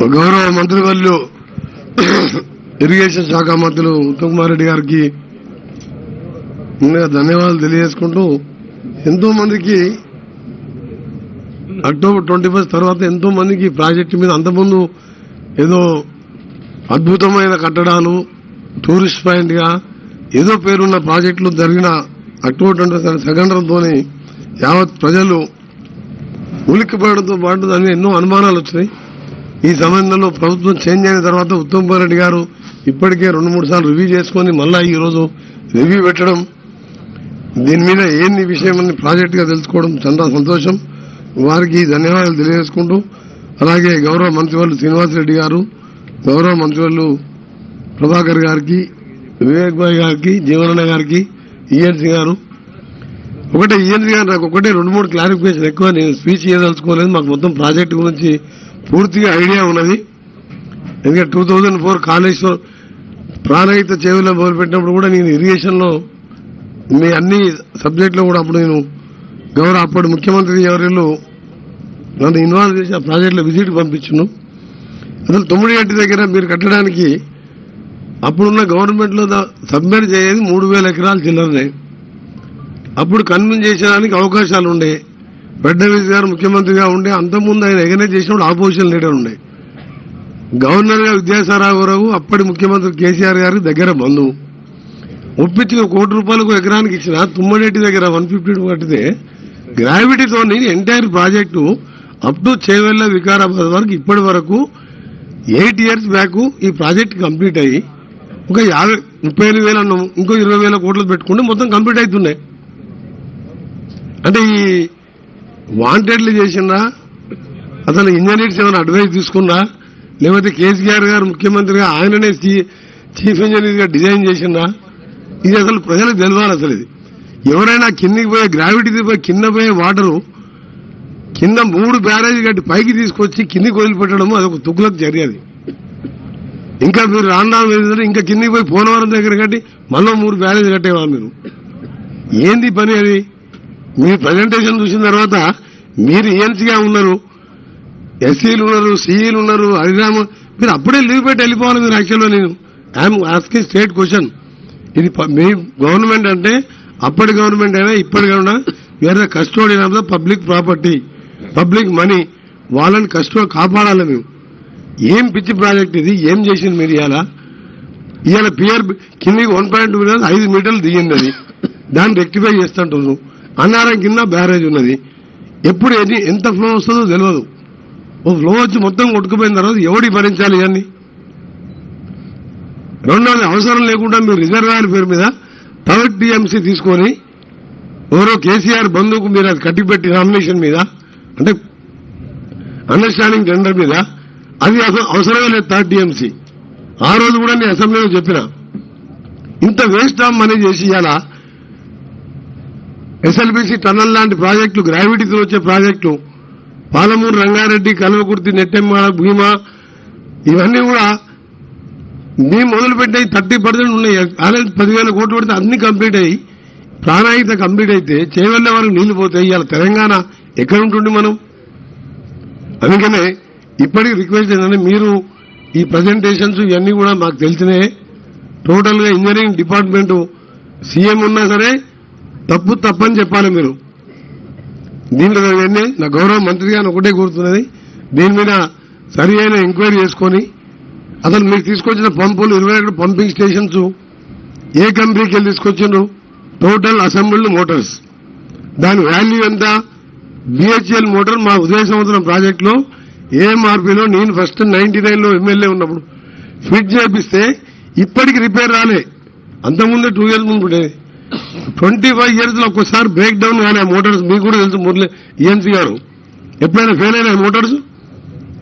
గౌరవ మంత్రివర్యులు ఇరిగేషన్ శాఖ మంత్రులు ఉత్తమ్ కుమార్ రెడ్డి గారికి ముందుగా ధన్యవాదాలు తెలియజేసుకుంటూ ఎంతో మందికి అక్టోబర్ ట్వంటీ ఫస్ట్ తర్వాత ఎంతో మందికి ప్రాజెక్టు మీద అంతకుముందు ఏదో అద్భుతమైన కట్టడాలు టూరిస్ట్ పాయింట్గా ఏదో పేరున్న ప్రాజెక్టులు జరిగిన అక్టోబర్ ట్వంటీ సెకండర్తో యావత్ ప్రజలు ఉలిక్కిపోయడంతో పాటు దాని ఎన్నో అనుమానాలు వచ్చినాయి. ఈ సంబంధంలో ప్రభుత్వం చేంజ్ అయిన తర్వాత ఉత్తమ్ కుమార్ రెడ్డి గారు ఇప్పటికే రెండు మూడు సార్లు రివ్యూ చేసుకుని మళ్ళా ఈరోజు రివ్యూ పెట్టడం దీని మీద ఏంది విషయం అని ప్రాజెక్ట్గా తెలుసుకోవడం చాలా సంతోషం. వారికి ధన్యవాదాలు తెలియజేసుకుంటూ అలాగే గౌరవ మంత్రివర్యులు శ్రీనివాసరెడ్డి గారు గౌరవ మంత్రివర్యులు ప్రభాకర్ గారికి వివేక్ భాయ్ గారికి జీవనన్న గారికి ఈఎన్సీ గారు. ఒకటే ఈఎన్సీ గారు నాకు ఒకటే రెండు మూడు క్లారిఫికేషన్ ఎక్కువ నేను స్పీచ్ చేయదలుచుకోలేదు. మాకు మొత్తం ప్రాజెక్ట్ గురించి పూర్తిగా ఐడియా ఉన్నది. ఎందుకంటే two thousand four Kaleshwar Pranahita చెవిలో మొదలుపెట్టినప్పుడు కూడా నేను ఇరిగేషన్లో మీ అన్ని సబ్జెక్టులో కూడా అప్పుడు నేను గౌరవ అప్పటి ముఖ్యమంత్రి ఎవరిలో నన్ను ఇన్వాల్వ్ చేసి ఆ ప్రాజెక్టులో విజిట్ పంపించును. అసలు తొమ్మిది గంటి దగ్గర మీరు కట్టడానికి అప్పుడున్న గవర్నమెంట్లో సబ్మిట్ చేయేది మూడు వేల ఎకరాలు చిల్లరనే. అప్పుడు కన్విన్స్ చేసేదానికి అవకాశాలు ఉండే ఫడ్నవీస్ గారు ముఖ్యమంత్రిగా ఉండే అంతకుముందు ఆయన ఎగనే చేసినప్పుడు ఆపోజిషన్ లీడర్ ఉండే. గవర్నర్గా విద్యాసారావు అప్పటి ముఖ్యమంత్రి కేసీఆర్ గారి దగ్గర బంధువు. ఒప్పించిన కోటి రూపాయలకు ఎకరానికి ఇచ్చిన తుమ్మడేటి దగ్గర వన్ ఫిఫ్టీ కట్టితే గ్రావిటీతో entire project up to Chevella Vikarabad వరకు ఇప్పటి వరకు ఎయిట్ ఇయర్స్ బ్యాక్ ఈ ప్రాజెక్ట్ కంప్లీట్ అయ్యి ఒక యాభై ముప్పై ఎనిమిది వేలు అన్నాము ఇంకో ఇరవై వేల కోట్లు పెట్టుకుంటే మొత్తం కంప్లీట్ అవుతున్నాయి. అంటే ఈ వాంటెడ్లు చేసిందా? అసలు ఇంజనీర్స్ ఏమైనా అడ్వైస్ తీసుకున్నా? లేకపోతే కేసీఆర్ గారు ముఖ్యమంత్రిగా ఆయననే చీ- చీఫ్ ఇంజనీర్గా డిజైన్ చేసిందా? ఇది అసలు ప్రజలకు తెలియాలి అసలు ఇది. ఎవరైనా కిందికి పోయే గ్రావిటీ పోయి కింద పోయే వాటరు కింద మూడు బ్యారేజ్ కట్టి పైకి తీసుకొచ్చి కిందికి వదిలిపెట్టడము అదొక తుక్కులకు జరిగేది ఇంకా మీరు రాండా ఇంకా కిందికి పోయి పోలవరం దగ్గర కట్టి మళ్ళీ మూడు బ్యారేజ్ కట్టేవారు మీరు. ఏంది పని అది? మీ ప్రజెంటేషన్ చూసిన తర్వాత మీరు ఏఎన్సీగా ఉన్నారు. ఎస్సీలు ఉన్నారు సిఈలు ఉన్నారు హరిరామ మీరు అప్పుడే లీవ్ పెట్టి వెళ్ళిపోవాలి మీరు యాక్చువల్గా నేను. ఐఎమ్ ఆస్కింగ్ స్టేట్ క్వశ్చన్ ఇది మీ గవర్నమెంట్ అంటే అప్పటి గవర్నమెంట్ అయినా ఇప్పటి గవర్నమెంట్ వేరే custodian of the public property public money వాళ్ళని కష్టం కాపాడాలి మేము ఏం పిచ్చి ప్రాజెక్ట్ ఇది? ఏం చేసింది మీరు ఇవాళ? ఇవాళ పిఆర్ కిందికి వన్ పాయింట్ మీటర్ ఐదు మీటర్లు దిగింది అది. దాన్ని రెక్టిఫై చేస్తుంటున్నాను అన్నారం కింద బ్యారేజ్ ఉన్నది. ఎప్పుడు ఎన్ని ఎంత ఫ్లో వస్తుందో తెలియదు ఓ ఫ్లో వచ్చి మొత్తం కొట్టుకుపోయిన తర్వాత ఎవడి భరించాలి ఇవన్నీ? రెండోది అవసరం లేకుండా మీరు రిజర్వాయర్ పేరు మీద థర్డ్ టీఎంసీ తీసుకొని ఎవరో కేసీఆర్ బంధువుకు మీరు అది కట్టిపెట్టి నామినేషన్ మీద అంటే అండర్స్టాండింగ్ టెండర్ మీద అది అసలు అవసరమే లేదు థర్డ్ టీఎంసీ ఆ రోజు కూడా నేను అసెంబ్లీలో చెప్పిన. ఇంత వేస్ట్ ఆఫ్ మనీ చేసి ఇవాళ ఎస్ఎల్బిసి టన్నల్ లాంటి ప్రాజెక్టులు గ్రావిటీతో వచ్చే ప్రాజెక్టులు పాలమూరు రంగారెడ్డి కల్వకుర్తి నెట్టెమ్మ భీమా ఇవన్నీ కూడా మేము మొదలుపెట్టి థర్టీ పర్సెంట్ ఉన్నాయి. ఆల్రెడీ పదివేల కోట్లు పెడితే అన్ని కంప్లీట్ అయ్యి ప్రాణాయిత కంప్లీట్ అయితే చేయవల్ల వరకు నీళ్ళు పోతాయి. ఇవాళ తెలంగాణ ఎక్కడ ఉంటుంది మనం? అందుకనే ఇప్పటికి రిక్వెస్ట్ ఏంటంటే మీరు ఈ ప్రజెంటేషన్స్ ఇవన్నీ కూడా మాకు తెలిసినాయి. టోటల్గా ఇంజనీరింగ్ డిపార్ట్మెంటు సీఎం ఉన్నా సరే తప్పు తప్పని చెప్పాలి మీరు. దీంట్లో ఇవన్నీ నా గౌరవ మంత్రి గారిని ఒకటే కోరుతున్నది దీని మీద సరి అయిన ఎంక్వైరీ చేసుకొని అసలు మీకు తీసుకొచ్చిన పంపులు ఇరవై ఒకటి పంపింగ్ స్టేషన్స్ ఏ కంపెనీకి వెళ్ళి తీసుకొచ్చిండ్రు? టోటల్ అసెంబ్ల్డ్ మోటార్స్ దాని వాల్యూ ఎంత? B H E L motor మా ఉదయ సంవత్సరం ప్రాజెక్టులో ఏఎంఆర్పీలో నేను ఫస్ట్ నైన్టీ నైన్లో ఎమ్మెల్యే ఉన్నప్పుడు. ఫిట్ చేపిస్తే ఇప్పటికి రిపేర్ రాలే. అంతకుముందే టూ ఇయర్స్ ముందు ఉండేది. ట్వంటీ ఫైవ్ ఇయర్స్లో ఒక్కసారి బ్రేక్ డౌన్ కానీ ఆ మోటార్స్ మీకు కూడా తెలుసు మురళి ఈఎన్సీ గారు. ఎప్పుడైనా ఫెయిల్ అయినా మోటార్స్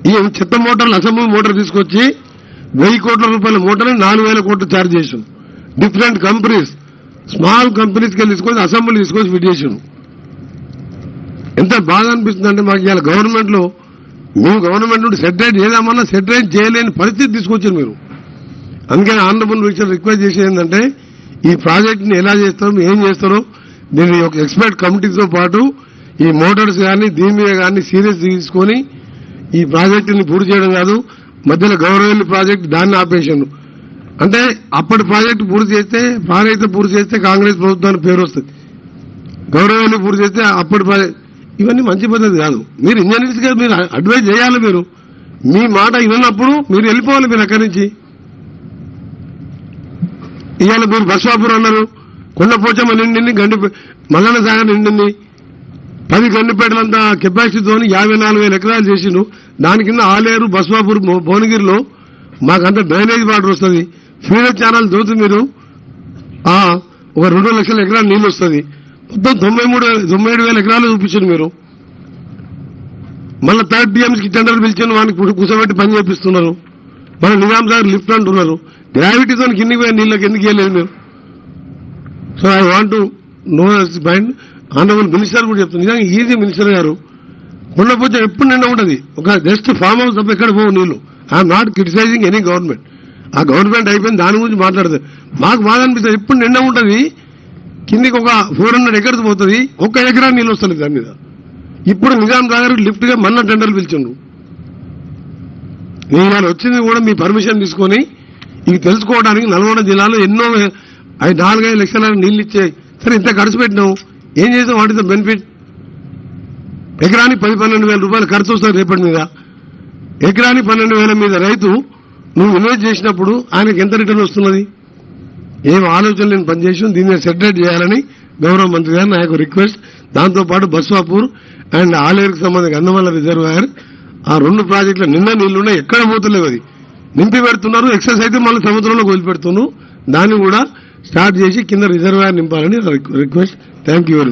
ఈ చెత్త మోటార్లు అసెంబ్లీ మోటార్ తీసుకొచ్చి వెయ్యి కోట్ల రూపాయల మోటార్ నాలుగు వేల కోట్లు ఛార్జ్ చేసాం డిఫరెంట్ కంపెనీస్ స్మాల్ కంపెనీస్కి తీసుకొచ్చి అసెంబ్లీ తీసుకొచ్చి ఫిట్ చేసాం ఎంత బాగా అనిపిస్తుంది అంటే మాకు ఇవాళ గవర్నమెంట్లో మేము గవర్నమెంట్ నుండి సెటరేట్ చేద్దామన్నా సెటరేట్ చేయలేని పరిస్థితి తీసుకొచ్చారు మీరు. అందుకని ఆనరబుల్ మినిస్టర్ రిక్వెస్ట్ చేసేది ఏంటంటే ఈ ప్రాజెక్ట్ని ఎలా చేస్తాం ఏం చేస్తారో దీన్ని ఒక ఎక్స్పర్ట్ కమిటీతో పాటు ఈ మోటార్స్ కానీ దీని మీద కానీ సీరియస్ తీసుకొని ఈ ప్రాజెక్టుని పూర్తి చేయడం కాదు మధ్యలో గౌరవల్లి ప్రాజెక్ట్ దాన్ని ఆపేషన్ అంటే అప్పటి ప్రాజెక్టు పూర్తి చేస్తే ప్రాణహిత పూర్తి చేస్తే కాంగ్రెస్ ప్రభుత్వానికి పేరు వస్తుంది. గౌరవాన్ని పూర్తి చేస్తే అప్పటి ప్రాజెక్ట్ ఇవన్నీ మంచి పద్ధతి కాదు. మీరు ఇంజనీర్స్ మీరు అడ్వైజ్ చేయాలి మీరు. మీ మాట వినప్పుడు మీరు వెళ్ళిపోవాలి మీరు అక్కడి నుంచి. ఇవాళ మీరు బస్వాపురం అన్నారు. కొండపోచమ్మ నిండింది గండి మల్లన్న సాగర్ నిండింది. పది గండిపేటలంతా కెపాసిటీతో యాభై నాలుగు వేల ఎకరాలు చేసిండు దాని కింద ఆలేరు బస్వాపూర్ భువనగిరిలో మాకంత డ్రైనేజ్ వాటర్ వస్తుంది. ఫీడర్ ఛానల్ దోతు మీరు. ఒక రెండు లక్షల ఎకరాలు నీళ్ళు వస్తుంది. మొత్తం తొంభై మూడు తొంభై ఏడు వేల ఎకరాలు చూపించారు మీరు. మళ్ళీ థర్డ్ టీఎంస్ టెండర్ పిలిచిన వానికి కు- కూర్చోబెట్టి పని చేపిస్తున్నారు. మన నిజాం సార్ లిఫ్ట్ అంటున్నారు. గ్రావిటీతో కిందికి పోయిన నీళ్ళకి ఎందుకు వెళ్ళలేదు మీరు? So I want no mind honourable minister కూడా చెప్తుంది. నిజంగా ఈజీ మినిస్టర్ గారు. పూజ ఎప్పుడు నిండా ఉంటుంది? ఒక జస్ట్ ఫామ్ హౌస్ తప్ప ఎక్కడ పోవు నీళ్ళు? I'm not criticizing any government ఆ గవర్నమెంట్ అయిపోయింది దాని గురించి మాట్లాడదు. మాకు బాధ అనిపిస్తుంది. ఎప్పుడు నిండా ఉంటుంది? కిందికి ఒక ఫోర్ హండ్రెడ్ ఎకర్స్ పోతుంది. ఒక్క ఎకరా నీళ్ళు వస్తుంది దాని మీద. ఇప్పుడు నిజాం సాగర్ లిఫ్ట్గా మన్న టెండర్లు పిలిచిండ్రు. నేను ఇవాళ వచ్చింది కూడా మీ పర్మిషన్ తీసుకొని ఇది తెలుసుకోవడానికి నల్గొండ జిల్లాలో ఎన్నో ఐదు నాలుగైదు లక్షల నీళ్ళు ఇచ్చాయి సరే ఇంత ఖర్చు పెట్టినావు ఏం చేసాం వాటితో బెనిఫిట్ ఎకరానికి పది పన్నెండు వేల రూపాయలు ఖర్చు వస్తుంది రేపటి మీద. ఎకరానికి పన్నెండు వేల మీద రైతు నువ్వు ఇన్వెస్ట్ చేసినప్పుడు ఆయనకు ఎంత రిటర్న్ వస్తున్నది? ఏం ఆలోచన లేని పనిచేసాం దీన్ని సెటరేట్ చేయాలని గౌరవ మంత్రి గారు నా యొక్క రిక్వెస్ట్ దాంతోపాటు బస్వాపూర్ అండ్ ఆలేరుకు సంబంధించిన గంధమల్ల రిజర్వాయర్ ఆ రెండు ప్రాజెక్టుల నిన్న నీళ్ళున్నాయి ఎక్కడ పోతలేవు అది. నింపి పెడుతున్నారు ఎక్సెస్ అయితే మళ్ళీ సముద్రంలో వదిలిపెడుతున్నారు దాన్ని కూడా స్టార్ట్ చేసి కింద రిజర్వాయర్ నింపాలని request. Thank you very much